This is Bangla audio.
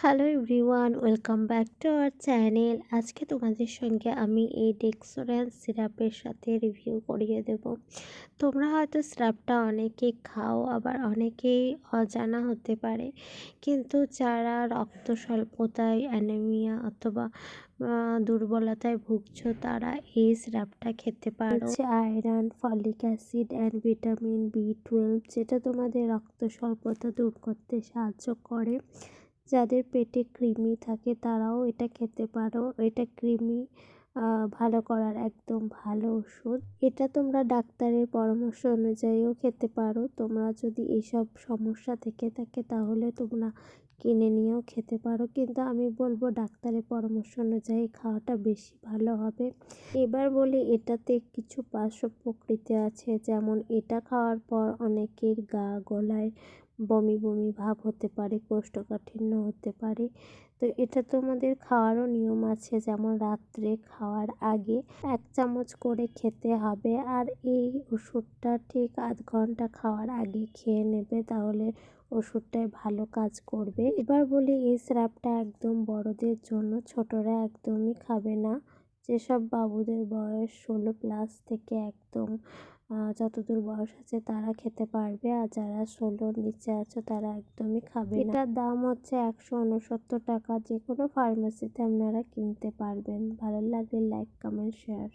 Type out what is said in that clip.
Hello everyone, welcome back to our channel. আজকে তোমাদের সঙ্গে আমি এই ডেক্সোরেন্স সিরাপের সাথে রিভিউ করিয়ে দেব। তোমরা হয়তো সিরাপটা অনেকেই খাও, আবার অনেকেই অজানা হতে পারে। কিন্তু যারা রক্ত স্বল্পতায় অ্যানেমিয়া অথবা দুর্বলতায় ভুগছো, তারা এই সিরাপটা খেতে পারো। Iron folic acid and vitamin B twelve যেটা তোমাদের রক্ত স্বল্পতা দূর করতে সাহায্য করে। যাদের পেটে কৃমি থাকে তারাও এটা খেতে পারো। এটা কৃমি ভালো করার একদম ভালো ওষুধ। এটা তোমরা ডাক্তারের পরামর্শ অনুযায়ীও খেতে পারো। তোমরা যদি এইসব সমস্যা থেকে থাকে তাহলে তোমরা কিনে নিয়েও খেতে পারো। কিন্তু আমি বলব ডাক্তারের পরামর্শ অনুযায়ী খাওয়াটা বেশি ভালো হবে। এবার বলি এটাতে কিছু পার্শ্ব প্রকৃতি আছে। যেমন এটা খাওয়ার পর অনেকের গা গলায় বমি বমি ভাব হতে পারে, কোষ্ঠকাঠিন্য হতে পারে। তো এটা তোমাদের খাওয়ারও নিয়ম আছে, যেমন রাত্রে খাওয়ার আগে এক চামচ করে খেতে হবে। আর এই ওষুধটা ঠিক আধ ঘণ্টা খাওয়ার আগে খেয়ে নেবে, তাহলে ওষুধটাই ভালো কাজ করবে। এবার বলি, এই স্রাপটা একদম বড়দের জন্য, ছোটরা একদমই খাবে না। যেসব বাবুদের বয়স ষোলো প্লাস থেকে একদম যতদূর বয়স আছে তারা খেতে পারবে আর যারা ষোলোর নিচে আছে তারা একদমই খাবে না। এটার দাম হচ্ছে একশো উনসত্তর টাকা যে কোনো ফার্মেসিতে আপনারা কিনতে পারবেন। ভালো লাগলে লাইক কমেন্ট শেয়ার